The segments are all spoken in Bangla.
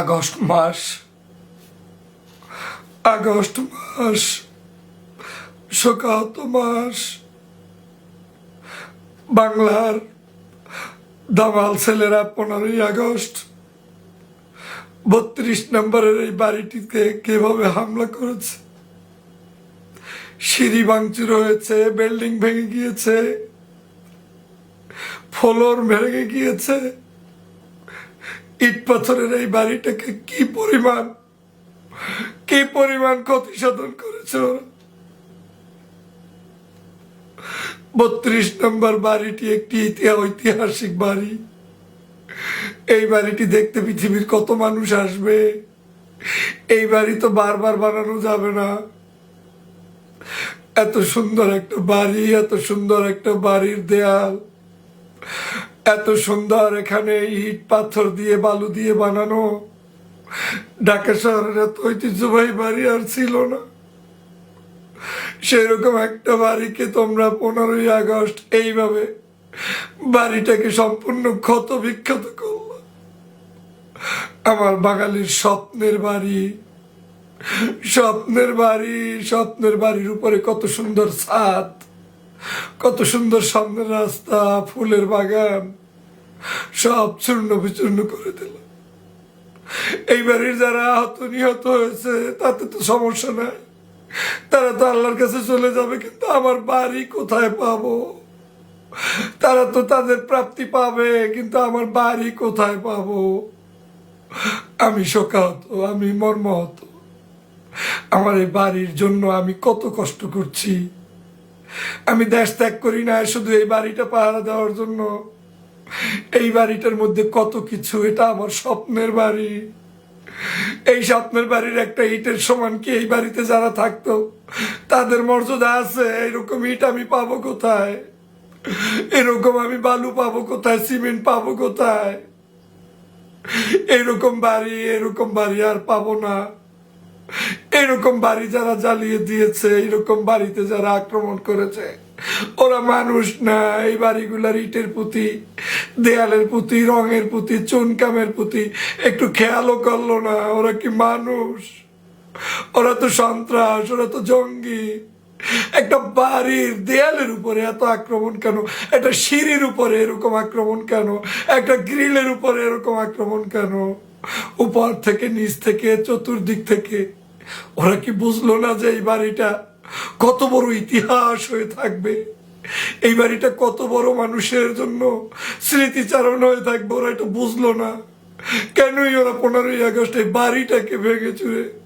আগস্ট মাস আগস্ট মাস, শোকাহত মাস, বাংলার দামাল ছেলেরা পনেরোই আগস্ট, বত্রিশ নম্বরের এই বাড়িটিতে কীভাবে হামলা করেছে? সিঁড়ি ভাঙচুর হয়েছে, বিল্ডিং ভেঙে গিয়েছে, ফ্লোর ভেঙে গিয়েছে ইট পাথরের এই বাড়িটাকে কি পরিমাণ কি পরিমাণ ক্ষতি সাধন করেছে বত্রিশ নম্বর বাড়িটি একটি ঐতিহাসিক বাড়ি। এই বাড়িটি দেখতে পৃথিবীর কত মানুষ আসবে? এই বাড়ি তো বারবার বানানো যাবে না। এত সুন্দর একটা বাড়ি, এত সুন্দর একটা বাড়ির দেয়াল। এত সুন্দর এখানে ইট পাথর দিয়ে, বালু দিয়ে বানানো। ঢাকা শহরের এত ঐতিহ্যবাহী বাড়ি আর ছিল না। সেরকম একটা বাড়িকে তোমরা পনেরোই আগস্ট এইভাবে বাড়িটাকে সম্পূর্ণ ক্ষত বিক্ষত করল। আমার বাঙালির স্বপ্নের বাড়ি স্বপ্নের বাড়ি, স্বপ্নের বাড়ির উপরে কত সুন্দর ছাদ। কত সুন্দর সামনের রাস্তা, ফুলের বাগান, সব চূর্ণ বিচূর্ণ করে দিল। এই বাড়ির যারা আহত, নিহত হয়েছে, তাতে তো সমস্যা নাই। তারা তো আল্লাহর কাছে চলে যাবে, কিন্তু আমার বাড়ি কোথায় পাবো? তারা তো তাদের প্রাপ্তি পাবে, কিন্তু আমার বাড়ি কোথায় পাবো? আমি শোকাহত, আমি মর্মাহত। আমার এই বাড়ির জন্য আমি কত কষ্ট করছি। আমি দেশ ত্যাগ করি না শুধু এই বাড়িটা পাহারা দেওয়ার জন্য। এই বাড়িটার মধ্যে কত কিছু, এটা আমার স্বপ্নের বাড়ি। এই স্বপ্নের বাড়ির একটা ইটের সমান কি এই বাড়িতে যারা থাকতো, তাদের মর্যাদা আছে? এরকম ইট আমি পাবো কোথায়? এরকম আমি বালু পাবো কোথায়? সিমেন্ট পাবো কোথায়? এরকম বাড়ি এরকম বাড়ি আর পাবো না। এরকম বাড়ি যারা জ্বালিয়ে দিয়েছে, এরকম বাড়িতে যারা আক্রমণ করেছে, ওরা মানুষ না। এই বাড়িগুলার ইটের প্রতি দেয়ালের প্রতি রঙের প্রতি চুনকামের প্রতি একটু খেয়ালও করল না। ওরা কি মানুষ? ওরা তো সন্ত্রাস, ওরা তো জঙ্গি। একটা বাড়ির দেয়ালের উপরে এত আক্রমণ কেন? একটা সিঁড়ির উপরে এরকম আক্রমণ কেন? একটা গ্রিলের উপরে এরকম আক্রমণ কেন? উপর থেকে, নিচ থেকে, চতুর্দিক থেকে ওরা কি বুঝলো না যে এই বাড়িটা কত বড় ইতিহাস হয়ে থাকবে? এই বাড়িটা কত বড় মানুষের জন্য স্মৃতিচারণ হয়ে থাকবে? ওরা এটা বুঝলো না। কেনই ওরা পনেরোই আগস্ট এই বাড়িটাকে ভেঙে চুরে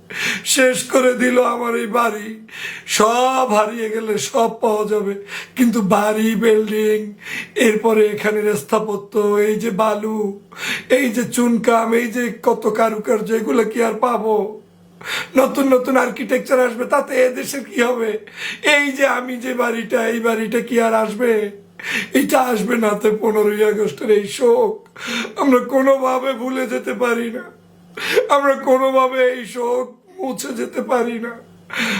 শেষ করে দিল আমার এই বাড়ি। সব হারিয়ে গেলে সব পাওয়া যাবে। কিন্তু বাড়ি, বিল্ডিং, এরপরে এখানের স্থাপত্য, এই যে বালু, এই যে চুনকাম, এই যে কত কারুকার্য, এগুলো কি আর পাবো? নতুন নতুন আর্কিটেকচার আসবে, তাতে এদেশের কি হবে? এই যে আমি যে বাড়িটা, এই বাড়িটা কি আর আসবে? এটা আসবে না তো পনেরোই আগস্টের এই শোক। আমরা কোনোভাবে ভুলে যেতে পারি না। আমরা কোনোভাবে এই শোক মুছে যেতে পারি না।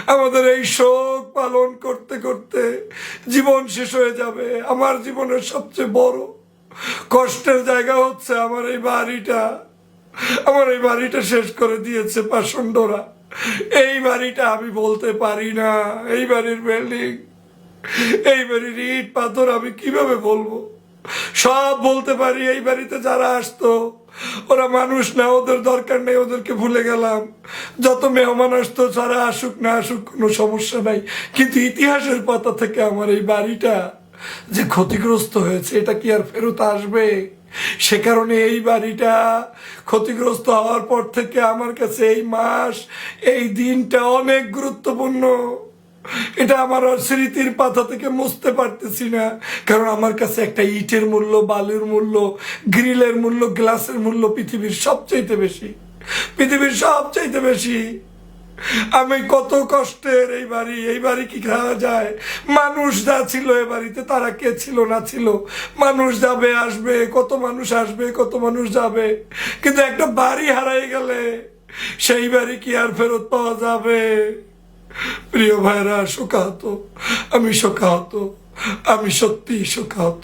আমাদের এই শোক পালন করতে করতে জীবন শেষ হয়ে যাবে। আমার জীবনের সবচেয়ে বড় কষ্টের জায়গা হচ্ছে আমার এই বাড়িটা। আমার এই বাড়িটা শেষ করে দিয়েছে পাষণ্ডরা এই বাড়িটা আমি বলতে পারি না। এই বাড়ির বিল্ডিং এই বাড়ির ইট পাথর আমি কীভাবে বলব? সব বলতে পারি এই বাড়িতে যারা আসতো। ওরা মানুষ না, ওদের দরকার নেই, ওদেরকে ভুলে গেলাম। যত মেহমান আসতো, যারা আসুক না আসুক, কোনো সমস্যা নাই। কিন্তু ইতিহাসের পাতা থেকে আমার এই বাড়িটা যে ক্ষতিগ্রস্ত হয়েছে, এটা কি আর ফেরত আসবে? সে কারণে এই বাড়িটা ক্ষতিগ্রস্ত হওয়ার পর থেকে আমার কাছে এই মাস, এই দিনটা অনেক গুরুত্বপূর্ণ। এটা আমার স্মৃতির পাতা থেকে মুছতে পারতেছি না। কারণ আমার কাছে একটা ইটের মূল্য, বালুর মূল্য, গ্রিলের মূল্য, গ্লাসের মূল্য পৃথিবীর সবচাইতে বেশি। পৃথিবীর সবচাইতে বেশি। আমি কত কষ্টের এই বাড়ি এই বাড়ি কি খাওয়া যায়? মানুষ যা ছিল এ বাড়িতে, তারা কে ছিল, না ছিল? মানুষ যাবে, আসবে, কত মানুষ আসবে, কত মানুষ যাবে? কিন্তু একটা বাড়ি হারাই গেলে সেই বাড়ি কি আর ফেরত পাওয়া যাবে? প্রিয় ভাইরা, শোকাহত। আমি শোকাহত। আমি সত্যি শোকাহত।